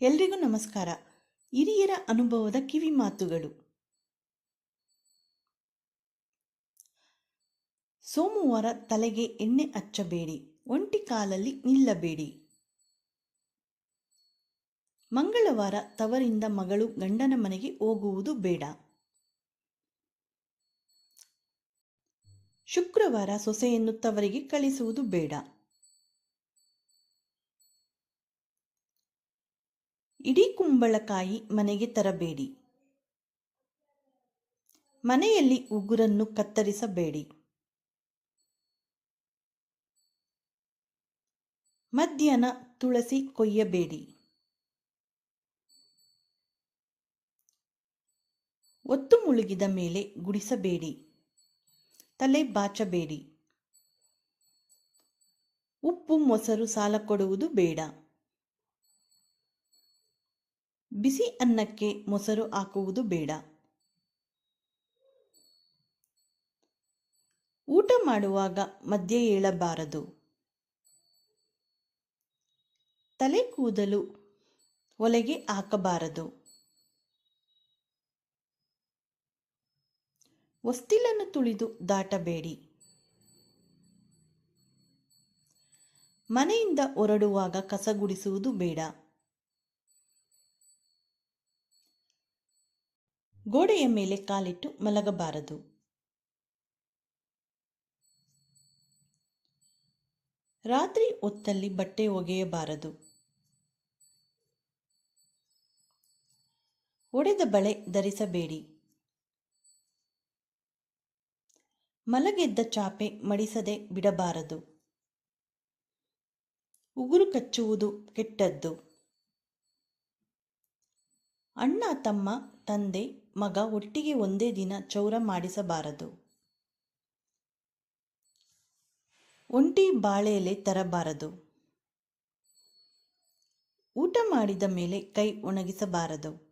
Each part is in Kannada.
ಎಲ್ರಿಗೂ ನಮಸ್ಕಾರ. ಹಿರಿಯರ ಅನುಭವದ ಕಿವಿ ಮಾತುಗಳು. ಸೋಮವಾರ ತಲೆಗೆ ಎಣ್ಣೆ ಹಚ್ಚಬೇಡಿ, ಒಂಟಿ ಕಾಲಲ್ಲಿ ನಿಲ್ಲಬೇಡಿ. ಮಂಗಳವಾರ ತವರಿಂದ ಮಗಳು ಗಂಡನ ಮನೆಗೆ ಹೋಗುವುದು ಬೇಡ. ಶುಕ್ರವಾರ ಸೊಸೆಯನ್ನು ತವರಿಗೆ ಕಳಿಸುವುದು ಬೇಡ. ಇಡೀ ಕುಂಬಳಕಾಯಿ ಮನೆಗೆ ತರಬೇಡಿ. ಮನೆಯಲ್ಲಿ ಉಗುರನ್ನು ಕತ್ತರಿಸಬೇಡಿ. ಮಧ್ಯಾಹ್ನ ತುಳಸಿ ಕೊಯ್ಯಬೇಡಿ. ಒತ್ತು ಮುಳುಗಿದ ಮೇಲೆ ಗುಡಿಸಬೇಡಿ. ತಲೆ ಬಾಚಬೇಡಿ. ಉಪ್ಪು ಮೊಸರು ಸಾಲ ಕೊಡುವುದು ಬೇಡ. ಬಿಸಿ ಅನ್ನಕ್ಕೆ ಮೊಸರು ಹಾಕುವುದು ಬೇಡ. ಊಟ ಮಾಡುವಾಗ ಮಧ್ಯ ಏಳಬಾರದು. ತಲೆ ಕೂದಲು ಒಲೆಗೆ ಹಾಕಬಾರದು. ಹೊಸ್ತಿಲನ್ನು ತುಳಿದು ದಾಟಬೇಡಿ. ಮನೆಯಿಂದ ಹೊರಡುವಾಗ ಕಸಗುಡಿಸುವುದು ಬೇಡ. ಗೋಡೆಯ ಮೇಲೆ ಕಾಲಿಟ್ಟು ಮಲಗಬಾರದು. ರಾತ್ರಿ ಹೊತ್ತಲ್ಲಿ ಬಟ್ಟೆ ಒಗೆಯಬಾರದು. ಒಡೆದ ಬಳೆ ಧರಿಸಬೇಡಿ. ಮಲಗೆದ್ದ ಚಾಪೆ ಮಡಿಸದೆ ಬಿಡಬಾರದು. ಉಗುರು ಕಚ್ಚುವುದು ಕೆಟ್ಟದ್ದು. ಅಣ್ಣ ತಮ್ಮ, ತಂದೆ ಮಗ ಒಟ್ಟಿಗೆ ಒಂದೇ ದಿನ ಚೌರ ಮಾಡಿಸಬಾರದು. ಒಂಟಿ ಬಾಳೆ ಎಲೆ ತರಬಾರದು. ಊಟ ಮಾಡಿದ ಮೇಲೆ ಕೈ ಒಣಗಿಸಬಾರದು.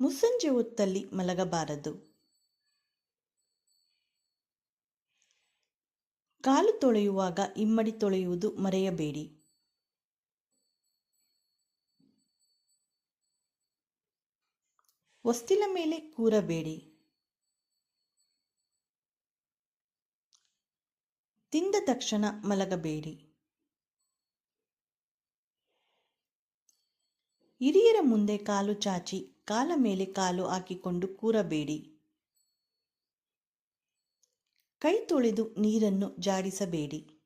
ಮುಸ್ಸಂಜೆ ಹೊತ್ತಲ್ಲಿ ಮಲಗಬಾರದು. ಕಾಲು ತೊಳೆಯುವಾಗ ಇಮ್ಮಡಿ ತೊಳೆಯುವುದು ಮರೆಯಬೇಡಿ. ಹೊಸ್ತಿಲ ಮೇಲೆ ಕೂರಬೇಡಿ. ತಿಂದ ತಕ್ಷಣ ಮಲಗಬೇಡಿ. ಹಿರಿಯರ ಮುಂದೆ ಕಾಲು ಚಾಚಿ, ಕಾಲ ಮೇಲೆ ಕಾಲು ಹಾಕಿಕೊಂಡು ಕೂರಬೇಡಿ. ಕೈ ತೊಳೆದು ನೀರನ್ನು ಜಾಡಿಸಬೇಡಿ.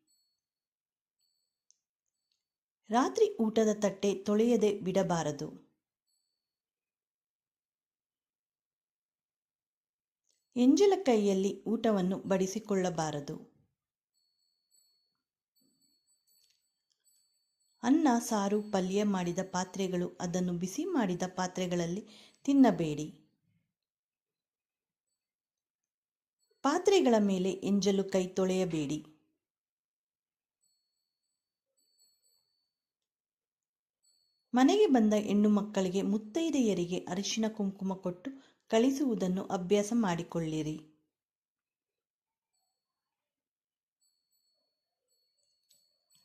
ರಾತ್ರಿ ಊಟದ ತಟ್ಟೆ ತೊಳೆಯದೆ ಬಿಡಬಾರದು. ಎಂಜಲ ಕೈಯಲ್ಲಿ ಊಟವನ್ನು ಬಡಿಸಿಕೊಳ್ಳಬಾರದು. ಅನ್ನ, ಸಾರು, ಪಲ್ಯ ಮಾಡಿದ ಪಾತ್ರೆಗಳು ಅದನ್ನು ಬಿಸಿ ಮಾಡಿದ ಪಾತ್ರೆಗಳಲ್ಲಿ ತಿನ್ನಬೇಡಿ. ಪಾತ್ರೆಗಳ ಮೇಲೆ ಎಂಜಲು ಕೈ ತೊಳೆಯಬೇಡಿ. ಮನೆಗೆ ಬಂದ ಹೆಣ್ಣು ಮಕ್ಕಳಿಗೆ ಮುತ್ತೈದೆಯರಿಗೆ ಅರಿಶಿನ ಕುಂಕುಮ ಕೊಟ್ಟು ಕಳಿಸುವುದನ್ನು ಅಭ್ಯಾಸ ಮಾಡಿಕೊಳ್ಳಿರಿ.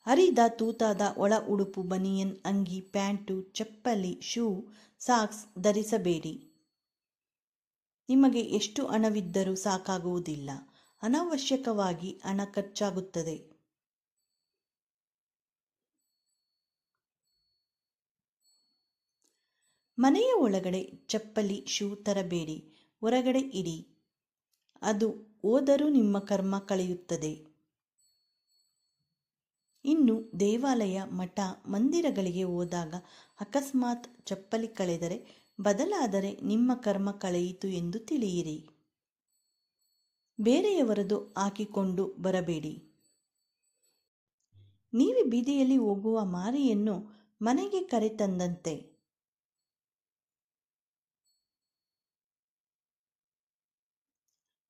ಹರಿದ ತೂತಾದ ಒಳ ಉಡುಪು ಬನಿಯನ್ ಅಂಗಿ, ಪ್ಯಾಂಟು, ಚಪ್ಪಲಿ, ಶೂ, ಸಾಕ್ಸ್ ಧರಿಸಬೇಡಿ. ನಿಮಗೆ ಎಷ್ಟು ಹಣವಿದ್ದರೂ ಸಾಕಾಗುವುದಿಲ್ಲ. ಅನಾವಶ್ಯಕವಾಗಿ ಹಣ ಖರ್ಚಾಗುತ್ತದೆ. ಮನೆಯ ಒಳಗಡೆ ಚಪ್ಪಲಿ, ಶೂ ತರಬೇಡಿ, ಹೊರಗಡೆ ಇಡಿ. ಅದು ಓದರೂ ನಿಮ್ಮ ಕರ್ಮ ಕಳೆಯುತ್ತದೆ. ಇನ್ನು ದೇವಾಲಯ ಮಠ ಮಂದಿರಗಳಿಗೆ ಹೋದಾಗ ಅಕಸ್ಮಾತ್ ಚಪ್ಪಲಿ ಕಳೆದರೆ ಬದಲಾದರೆ ನಿಮ್ಮ ಕರ್ಮ ಕಳೆಯಿತು ಎಂದು ತಿಳಿಯಿರಿ. ಬೇರೆಯವರದು ಹಾಕಿಕೊಂಡು ಬರಬೇಡಿ. ನೀವು ಬೀದಿಯಲ್ಲಿ ಹೋಗುವ ಮಾರಿಯನ್ನು ಮನೆಗೆ ಕರೆತಂದಂತೆ.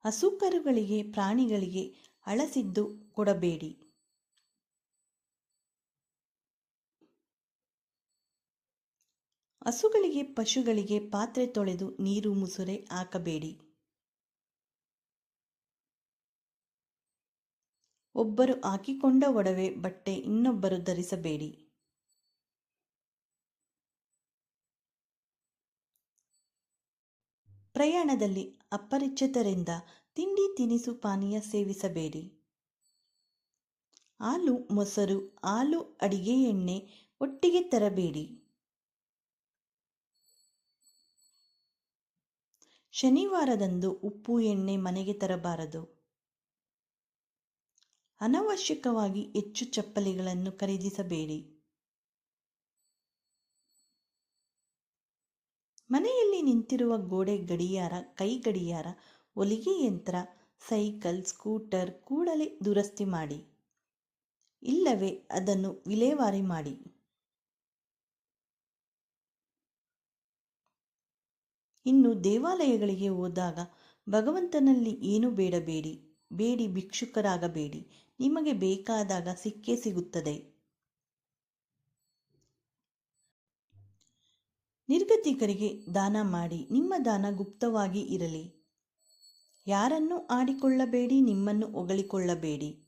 ಹಸುಕರುಗಳಿಗೆ ಪ್ರಾಣಿಗಳಿಗೆ ಅಳಸಿದ್ದು ಕೊಡಬೇಡಿ. ಹಸುಗಳಿಗೆ ಪಶುಗಳಿಗೆ ಪಾತ್ರೆ ತೊಳೆದು ನೀರು ಮುಸುರೆ ಹಾಕಬೇಡಿ. ಒಬ್ಬರು ಹಾಕಿಕೊಂಡ ಒಡವೆ ಬಟ್ಟೆ ಇನ್ನೊಬ್ಬರು ಧರಿಸಬೇಡಿ. ಪ್ರಯಾಣದಲ್ಲಿ ಅಪರಿಚಿತರಿಂದ ತಿಂಡಿ ತಿನಿಸು ಪಾನೀಯ ಸೇವಿಸಬೇಡಿ. ಹಾಲು, ಮೊಸರು, ಹಾಲು, ಅಡಿಗೆ ಎಣ್ಣೆ ಒಟ್ಟಿಗೆ ತರಬೇಡಿ. ಶನಿವಾರದಂದು ಉಪ್ಪು, ಎಣ್ಣೆ ಮನೆಗೆ ತರಬಾರದು. ಅನವಶ್ಯಕವಾಗಿ ಹೆಚ್ಚು ಚಪ್ಪಲಿಗಳನ್ನು ಖರೀದಿಸಬೇಡಿ. ಮನೆಯಲ್ಲಿ ನಿಂತಿರುವ ಗೋಡೆ ಗಡಿಯಾರ, ಕೈ ಗಡಿಯಾರ ಹೊಲಿಗೆ ಯಂತ್ರ, ಸೈಕಲ್, ಸ್ಕೂಟರ್ ಕೂಡಲೇ ದುರಸ್ತಿ ಮಾಡಿ. ಇಲ್ಲವೇ ಅದನ್ನು ವಿಲೇವಾರಿ ಮಾಡಿ. ಇನ್ನು ದೇವಾಲಯಗಳಿಗೆ ಹೋದಾಗ ಭಗವಂತನಲ್ಲಿ ಏನು ಬೇಡಬೇಡಿ. ಬೇಡಿ, ಭಿಕ್ಷುಕರಾಗಬೇಡಿ. ನಿಮಗೆ ಬೇಕಾದಾಗ ಸಿಕ್ಕೇ ಸಿಗುತ್ತದೆ. ನಿರ್ಗತಿಕರಿಗೆ ದಾನ ಮಾಡಿ, ನಿಮ್ಮ ದಾನ ಗುಪ್ತವಾಗಿ ಇರಲಿ. ಯಾರನ್ನು ಆಡಿಕೊಳ್ಳಬೇಡಿ, ನಿಮ್ಮನ್ನು ಒಗಳಿಕೊಳ್ಳಬೇಡಿ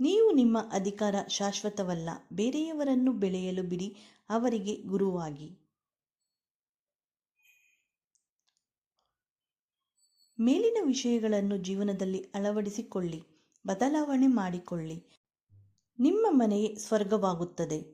ನೀವು ನಿಮ್ಮ ಅಧಿಕಾರ ಶಾಶ್ವತವಲ್ಲ, ಬೇರೆಯವರನ್ನು ಬೆಳೆಯಲು ಬಿಡಿ, ಅವರಿಗೆ ಗುರುವಾಗಿ. ಮೇಲಿನ ವಿಷಯಗಳನ್ನು ಜೀವನದಲ್ಲಿ ಅಳವಡಿಸಿಕೊಳ್ಳಿ, ಬದಲಾವಣೆ ಮಾಡಿಕೊಳ್ಳಿ. ನಿಮ್ಮ ಮನೆಯೇ ಸ್ವರ್ಗವಾಗುತ್ತದೆ.